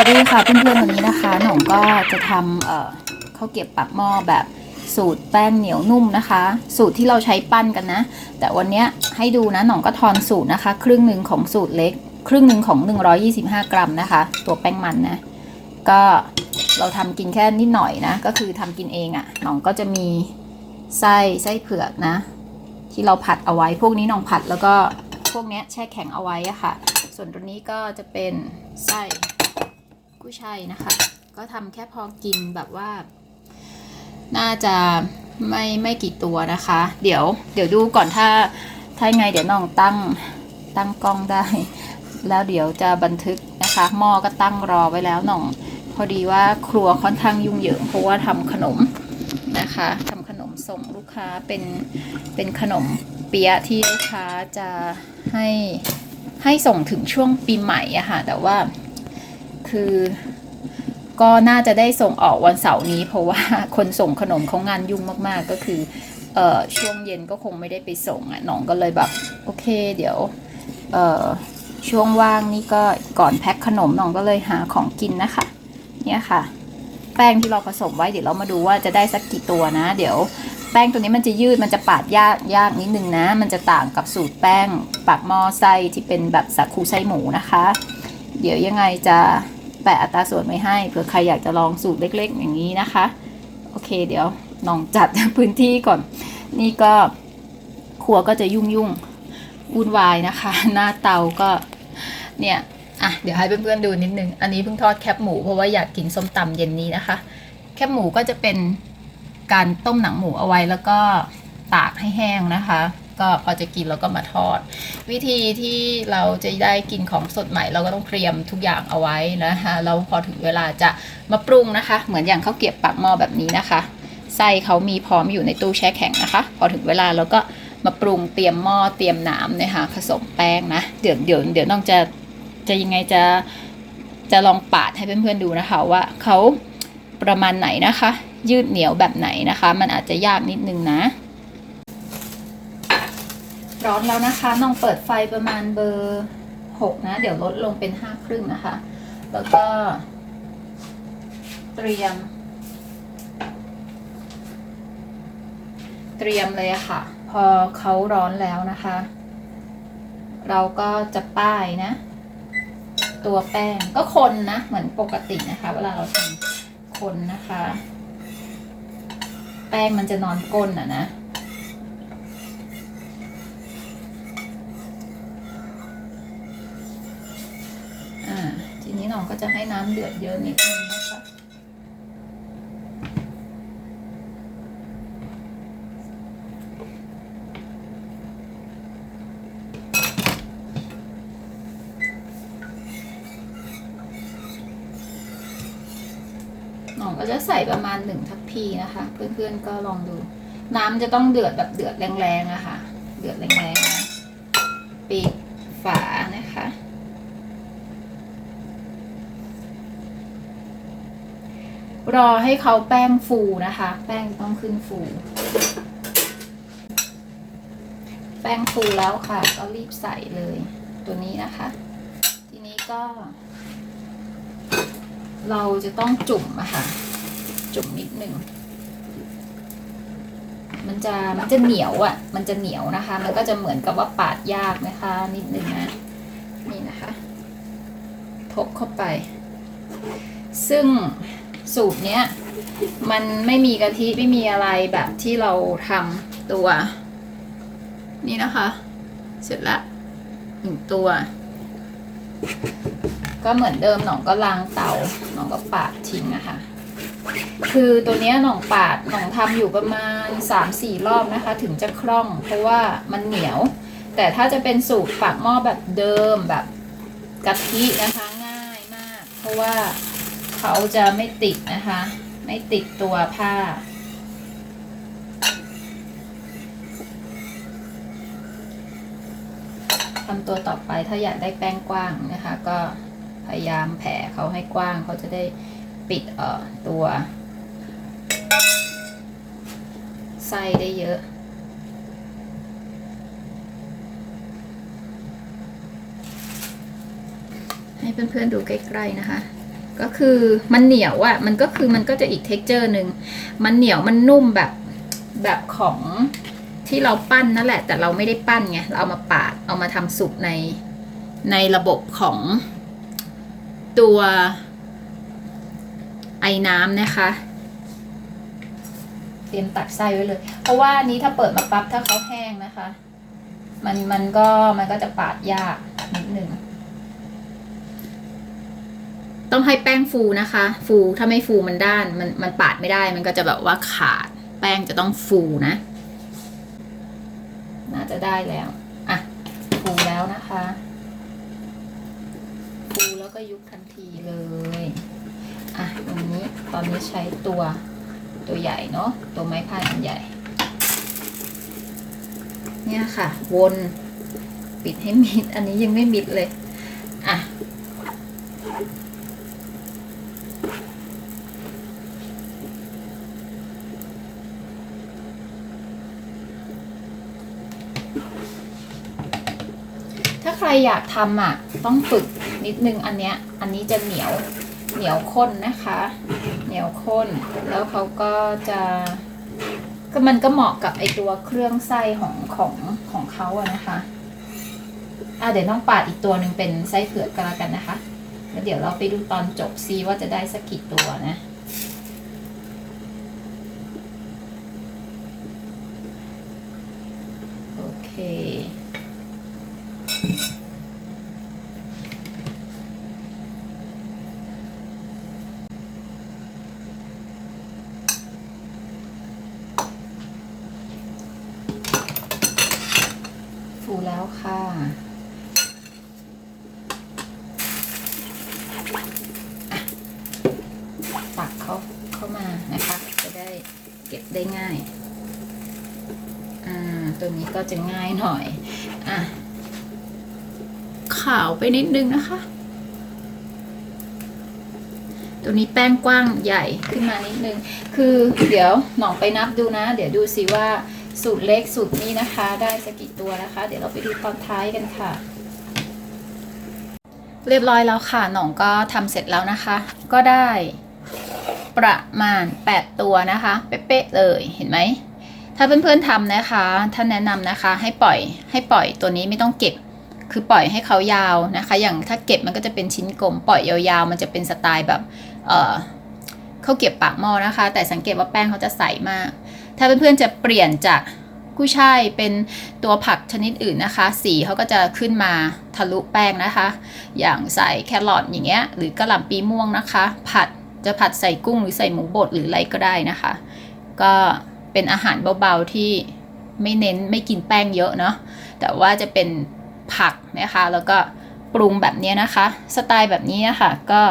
วัสดีค่ะเพื่อนๆวันนี้นะคะหน่องก็จะทำเอ่อข้าวเกรียบปากหม้อแบบสูตรแป้งเหนียวนุ่มนะคะ สูตรที่เราใช้ปั้นกันนะ แต่วันนี้ให้ดูนะหน่องก็ทอนสูตรนะคะ ครึ่งหนึ่งของสูตรเล็ก ครึ่งหนึ่งของ 125 กรัมนะคะ ตัวแป้งมันนะ ก็เราทำกินแค่นิดหน่อยนะ ก็คือทำกินเองอะ่ะหน่องก็จะมีไส้ไส้เผือกนะ ที่เราผัดเอาไว้พวกนี้หน่องผัดแล้วก็พวกนี้แช่แข็งเอาไว้อะค่ะ ส่วนตัวนี้ก็จะเป็นไส้ กุ้ยช่ายนะคะ ก็ทำแค่พอกินแบบว่า น่าจะไม่ไม่กี่ตัวนะคะ เดี๋ยว เดี๋ยวดูก่อนถ้าถ้าไงเดี๋ยวน้องตั้งตั้งกล้องได้ แล้วเดี๋ยวจะบันทึกนะคะหม้อก็ตั้งรอไว้แล้วน้อง พอดีว่าครัวค่อนข้างยุ่งเหยิงเพราะว่าทำขนมนะคะทำขนมส่งลูกค้าเป็นเป็นขนมเปี๊ยะที่ลูกค้าจะให้ให้ส่งถึงช่วงปีใหม่อะค่ะแต่ว่า คือ ก็น่าจะได้ส่งออกวันเสาร์นี้ เพราะว่าคนส่งขนมเขางานยุ่งมาก ๆ ก็คือเอ่อช่วงเย็นก็คงไม่ได้ไปส่งอะน้องก็เลยแบบโอเค เดี๋ยวเอ่อช่วงว่างนี่ก็ก่อนแพ็คขนมน้องก็เลยหาของกินนะคะ เนี่ยค่ะ แป้งที่เราผสมไว้เดี๋ยวเรามาดูว่าจะได้สักกี่ตัวนะ เดี๋ยวแป้งตัวนี้มันจะยืดมันจะปาดยากยากนิดนึงนะ มันจะต่างกับสูตรแป้งปากหม้อไส้ที่เป็นแบบสาคูไส้หมูนะคะ เดี๋ยวยังไงจะ แปะอัตราส่วนไว้ให้เผื่อใครอยากจะลองสูตรเล็ก ๆ อย่างนี้นะคะ โอเค เดี๋ยวน้องจัดพื้นที่ก่อน นี่ก็ครัวก็จะยุ่งยุ่งวุ่นวายนะคะ หน้าเตาก็เนี่ยอะเดี๋ยวให้เพื่อนๆดูนิดนึง อันนี้เพิ่งทอดแคบหมูเพราะว่าอยากกินส้มตำเย็นนี้นะคะ แคบหมูก็จะเป็นการต้มหนังหมูเอาไว้แล้วก็ตากให้แห้งนะคะ ก็พอจะกินแล้วก็มาทอด วิธีที่เราจะได้กินของสดใหม่ เราก็ต้องเตรียมทุกอย่างเอาไว้นะคะแล้วพอถึงเวลาจะมาปรุงนะคะ เหมือนอย่างข้าวเกรียบปากหม้อแบบนี้นะคะไส้เขามีพร้อมอยู่ในตู้แช่แข็งนะคะ พอถึงเวลาเราก็มาปรุงเตรียมหม้อเตรียมน้ำนะคะผสมแป้งนะเดี๋ยวเดี๋ยวเดี๋ยวน้องจะจะยังไงจะจะลองปาดให้เพื่อนๆดูนะคะว่าเขาประมาณไหนนะคะ ยืดเหนียวแบบไหนนะคะ มันอาจจะยากนิดนึงนะ ร้อนแล้วนะคะน้องเปิดไฟประมาณเบอร์หกนะ เดี๋ยวลดลงเป็นห้าครึ่งนะคะ แล้วก็ เตรียม เตรียมเลยค่ะ พอเขาร้อนแล้วนะคะ เราก็จะป้ายนะ ตัวแป้งก็คนนะ เหมือนปกตินะคะ เวลาเราทำคนนะคะ แป้งมันจะนอนก้นอะนะ อ่า ทีนี้น้อง ก็จะให้น้ำเดือดเยอะนิดนึงนะคะหน่องก็จะใส่ประมาณหนึ่งทัพพีนะคะ เพื่อนๆก็ลองดู น้ำจะต้องเดือดแบบเดือดแรงๆอะค่ะเดือดแรงๆนะปิดฝานะคะ รอให้เขาแป้งฟูนะคะ แป้งต้องขึ้นฟู แป้งฟูแล้วค่ะ ก็รีบใส่เลยตัวนี้นะคะ ทีนี้ก็ เราจะต้องจุ่มอะค่ะ จุ่มนิดหนึ่งมันจะมันจะเหนียวอะ่ะ มันจะเหนียวนะคะ มันก็จะเหมือนกับว่าปาดยากนะคะ นิดนึงนะนี่นะคะ ทบเข้าไป ซึ่ง สูตรเนี้ยมันไม่มีกะทิไม่มีอะไรแบบที่เราทำตัว นี่นะคะ เสร็จละหนึ่งตัว ก็เหมือนเดิมหนองก็ล้างเตาหนองก็ปาดทิ้งอะค่ะคือตัวเนี้ยหนองปาดหนองทำอยู่ประมาณสามสี่รอบนะคะ ถึงจะคล่อง เพราะว่ามันเหนียว แต่ถ้าจะเป็นสูตรปากหม้อแบบเดิมแบบกะทินะคะง่ายมาก เพราะว่า เขาจะไม่ติดนะคะ ไม่ติดตัวผ้า ทำตัวต่อไปถ้าอยากได้แป้งกว้างนะคะ ก็พยายามแผ่เขาให้กว้างเขาจะได้ปิดเอ่อตัวไส้ได้เยอะให้เพื่อนๆดูใกล้ๆนะคะ ก็คือมันเหนียวอะ่ะมันก็คือมันก็จะอีกเท็กเจอร์หนึ่งมันเหนียวมันนุ่มแบบแบบของที่เราปั้นนั่นแหละ แต่เราไม่ได้ปั้นไงเราเอามาปาดเอามาทำสุกในในระบบของตัวไอ้น้ำนะคะ เตรียมตัดไส้ไว้เลย เพราะว่านนี้ถ้าเปิดมาปั๊บถ้าเขาแห้งนะคะ มันมันก็มันก็จะปาดยากนิดนึง ต้องให้แป้งฟูนะคะ ฟูถ้าไม่ฟูมันด้าน มันมันปาดไม่ได้ มันก็จะแบบว่าขาด แป้งจะต้องฟูนะ น่าจะได้แล้วอะฟูแล้วนะคะ ฟูแล้วก็ยุบทันทีเลยอะตรงนี้ตอนนี้ใช้ตัวตัวใหญ่เนาะตัวไม้พายอันใหญ่ เนี่ยค่ะ วน ปิดให้มิด อันนี้ยังไม่มิดเลย อะ ถ้า ใครอยากทำอะ ต้องฝึกนิดนึงอันเนี้ย อันนี้จะเหนียวเหนียวข้นนะคะ เหนียวข้น แล้วเขาก็จะก็มันก็เหมาะกับไอตัวเครื่องไส้ของของของเขาอะนะคะอะเดี๋ยวน้องปาดอีกตัวหนึ่งเป็นไส้เผือกก็แล้วกันนะคะแล้วเดี๋ยวเราไปดูตอนจบซีว่าจะได้สักกี่ตัวนะ โอเค ฟูแล้วค่ะอะ ตักเขาเข้ามานะคะ จะได้เก็บได้ง่าย อ่า ตัวนี้ก็จะง่ายหน่อย อะ ขาวไปนิดนึงนะคะ ตัวนี้แป้งกว้างใหญ่ขึ้นมานิดนึง คือเดี๋ยวหน่องไปนับดูนะ เดี๋ยวดูสิว่าสูตรเล็กสูตรนี้นะคะ ได้สักกี่ตัวนะคะ เดี๋ยวเราไปดูตอนท้ายกันค่ะ เรียบร้อยแล้วค่ะหน่องก็ทำเสร็จแล้วนะคะ ก็ได้ประมาณ 8 ตัวนะคะ เป๊ะๆเลยเห็นไหม ถ้าเพื่อนๆทำนะคะท่านแนะนำนะคะ ให้ปล่อยให้ปล่อยตัวนี้ไม่ต้องเก็บ คือปล่อยให้เขายาวนะคะ อย่างถ้าเก็บมันก็จะเป็นชิ้นกลม ปล่อยยาวๆ มันจะเป็นสไตล์แบบเออเขาเก็บปากหม้อนะคะ แต่สังเกตว่าแป้งเขาจะใสมาก ถ้าเพื่อนๆจะเปลี่ยนจาก กุ้ยช่ายเป็นตัวผักชนิดอื่นนะคะ สีเขาก็จะขึ้นมาทะลุแป้งนะคะ อย่างใส่แครอทอย่างเงี้ยหรือกระหล่ำปีม่วงนะคะ ผัดจะผัดใส่กุ้งหรือใส่หมูบดหรืออะไรก็ได้นะคะ ก็เป็นอาหารเบาๆที่ไม่เน้นไม่กินแป้งเยอะเนาะแต่ว่าจะเป็นผักนะคะ แล้วก็ปรุงแบบนี้นะคะ สไตล์แบบนี้นะคะก็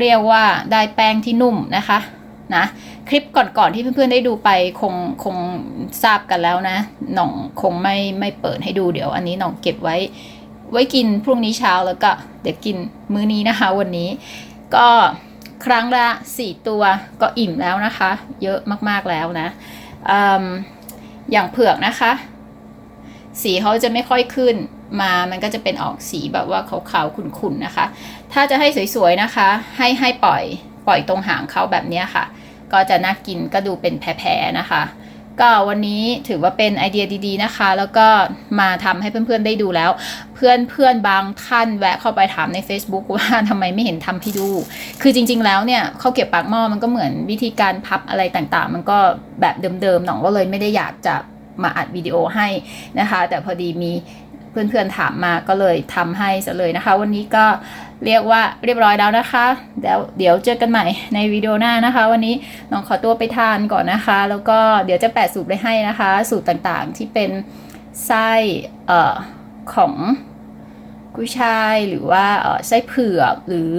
เรียกว่าได้แป้งที่นุ่มนะคะนะ คลิปก่อนๆที่เพื่อนๆได้ดูไปคงคงทราบกันแล้วนะหน่องคงไม่ไม่เปิดให้ดูเดี๋ยว อันนี้หน่องเก็บไว้ ไว้กินพรุ่งนี้เช้าแล้วก็เดี๋ยวกินมื้อนี้นะคะ วันนี้ ก็ครั้งละสี่ตัวก็อิ่มแล้วนะคะ เยอะมากๆแล้วนะออย่างเผือกนะคะ สีเขาจะไม่ค่อยขึ้นมา มันก็จะเป็นออกสีแบบว่าขาวๆขุ่นๆนะคะ ถ้าจะให้สวยๆนะคะ ให้ให้ปล่อยปล่อยตรงหางเขาแบบนี้ค่ะ ก็จะน่ากินก็ดูเป็นแพรๆนะคะ ก็วันนี้ถือว่าเป็นไอเดียดีๆนะคะ แล้วก็มาทำให้เพื่อนๆได้ดูแล้ว เพื่อนเพื่อนบางท่านแวะเข้าไปถามใน Facebook ว่าทำไมไม่เห็นทำให้ดู คือจริง ๆ แล้วเนี่ยเข้าเก็บปากหม้อมันก็เหมือนวิธีการพับอะไรต่างๆ มันก็แบบเดิมๆหน่องก็เลยไม่ได้อยากจะมาอัดวิดีโอให้นะคะ แต่พอดีมี เพื่อนๆถามมาก็เลยทำให้ซะเลยนะคะ วันนี้ก็เรียกว่าเรียบร้อยแล้วนะคะเดี๋ยวเดี๋ยวเจอกันใหม่ในวิดีโอหน้านะคะ วันนี้น้องขอตัวไปทานก่อนนะคะ แล้วก็เดี๋ยวจะแปะสูตรไปให้นะคะ สูตรต่างๆที่เป็นไส้เอ่อของกุ้ยช่ายหรือว่าเอ่อไส้เผือกหรือ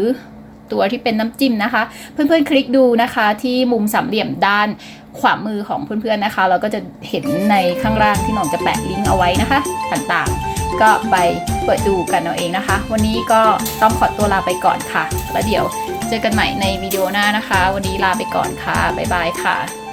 ตัวที่เป็นน้ำจิ้มนะคะ เพื่อนๆคลิกดูนะคะที่มุมสามเหลี่ยมด้านขวามือของเพื่อนๆนะคะ เราก็จะเห็นในข้างล่างที่น้องจะแปะลิงก์เอาไว้นะคะ ต่างๆ ก็ไปเปิดดูกันเอาเองนะคะ วันนี้ก็ต้องขอตัวลาไปก่อนค่ะ แล้วเดี๋ยวเจอกันใหม่ในวิดีโอหน้านะคะ วันนี้ลาไปก่อนค่ะ บ๊ายบายค่ะ